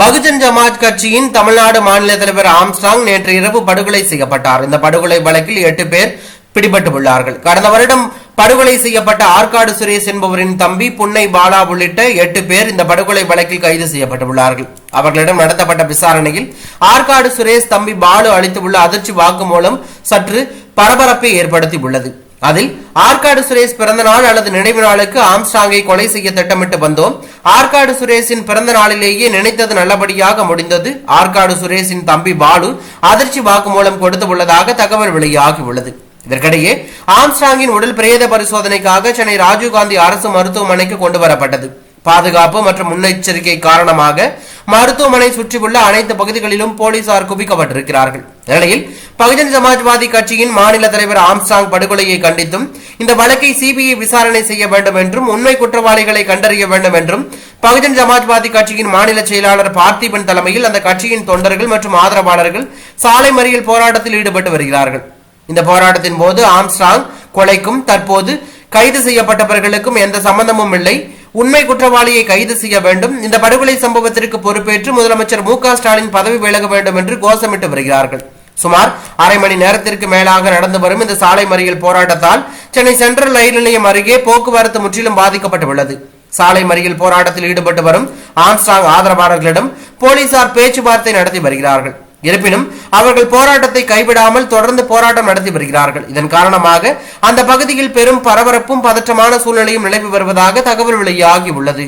பகுஜன் ஜமாத் கட்சியின் தமிழ்நாடு மாநில தலைவர் ஆம்ஸ்டாங் நேற்று இரவு படுகொலை செய்யப்பட்டார். இந்த படுகொலை வழக்கில் எட்டு பேர் பிடிபட்டுள்ளார்கள். கடந்த வருடம் படுகொலை செய்யப்பட்ட ஆற்காடு சுரேஷ் என்பவரின் தம்பி புன்னை பாலா உள்ளிட்ட எட்டு பேர் இந்த படுகொலை வழக்கில் கைது செய்யப்பட்டுள்ளார்கள். அவர்களிடம் நடத்தப்பட்ட விசாரணையில் ஆற்காடு சுரேஷ் தம்பி பாலு அளித்துள்ள அதிர்ச்சி வாக்குமூலம் சற்று பரபரப்பை ஏற்படுத்தி உள்ளது அதில் ஆற்காடு சுரேஷ் பிறந்த நாள் அல்லது நினைவு நாளுக்கு ஆம்ஸ்டாங்கை கொலை செய்ய திட்டமிட்டு வந்தோம். ஆற்காடு சுரேஷின் பிறந்த நாளிலேயே நினைத்தது நல்லபடியாக முடிந்தது. ஆற்காடு சுரேஷின் தம்பி பாலு அதிர்ச்சி வாக்குமூலம் கொடுத்து உள்ளதாக தகவல் வெளியாகி உள்ளது. இதற்கிடையே ஆம்ஸ்டாங்கின் உடல் பிரேத பரிசோதனைக்காக சென்னை ராஜீவ்காந்தி அரசு மருத்துவமனைக்கு கொண்டு வரப்பட்டது. பாதுகாப்பு மற்றும் முன்னெச்சரிக்கை காரணமாக மருத்துவமனை சுற்றியுள்ள அனைத்து பகுதிகளிலும் போலீசார் குவிக்கப்பட்டிருக்கிறார்கள். நிலையில் பகுஜன் சமாஜ்வாதி கட்சியின் மாநில தலைவர் ஆம்சாங் படுகொலையை கண்டித்தும் இந்த வழக்கை சிபிஐ விசாரணை செய்ய வேண்டும் என்றும் உண்மை குற்றவாளிகளை கண்டறிய வேண்டும் என்றும் பகுஜன் சமாஜ்வாதி கட்சியின் மாநில செயலாளர் பார்த்திபன் தலைமையில் அந்த கட்சியின் தொண்டர்கள் மற்றும் ஆதரவாளர்கள் சாலை மறியல் போராட்டத்தில் ஈடுபட்டு வருகிறார்கள். இந்த போராட்டத்தின் போது ஆம்ஸ்டாங் கொலைக்கும் தற்போது கைது செய்யப்பட்டவர்களுக்கும் எந்த சம்பந்தமும் இல்லை. உண்மை குற்றவாளியை கைது செய்ய வேண்டும். இந்த படுகொலை சம்பவத்திற்கு பொறுப்பேற்று முதலமைச்சர் மு ஸ்டாலின் பதவி விலக வேண்டும் என்று கோஷமிட்டு வருகிறார்கள். சுமார் அரை மணி நேரத்திற்கு மேலாக நடந்து வரும் இந்த சாலை மறியல் போராட்டத்தால் சென்னை சென்ட்ரல் ரயில் நிலையம் அருகே போக்குவரத்து முற்றிலும் பாதிக்கப்பட்டுள்ளது. சாலை மறியல் போராட்டத்தில் ஈடுபட்டு வரும் ஆம்ஸ்டாங் ஆதரவாளர்களிடம் போலீசார் பேச்சுவார்த்தை நடத்தி வருகிறார்கள். இருப்பினும் அவர்கள் போராட்டத்தை கைவிடாமல் தொடர்ந்து போராட்டம் நடத்தி வருகிறார்கள். இதன் காரணமாக அந்த பகுதியில் பெரும் பரபரப்பும் பதற்றமான சூழ்நிலையும் நிலவி வருவதாக தகவல் வெளியாகி உள்ளது.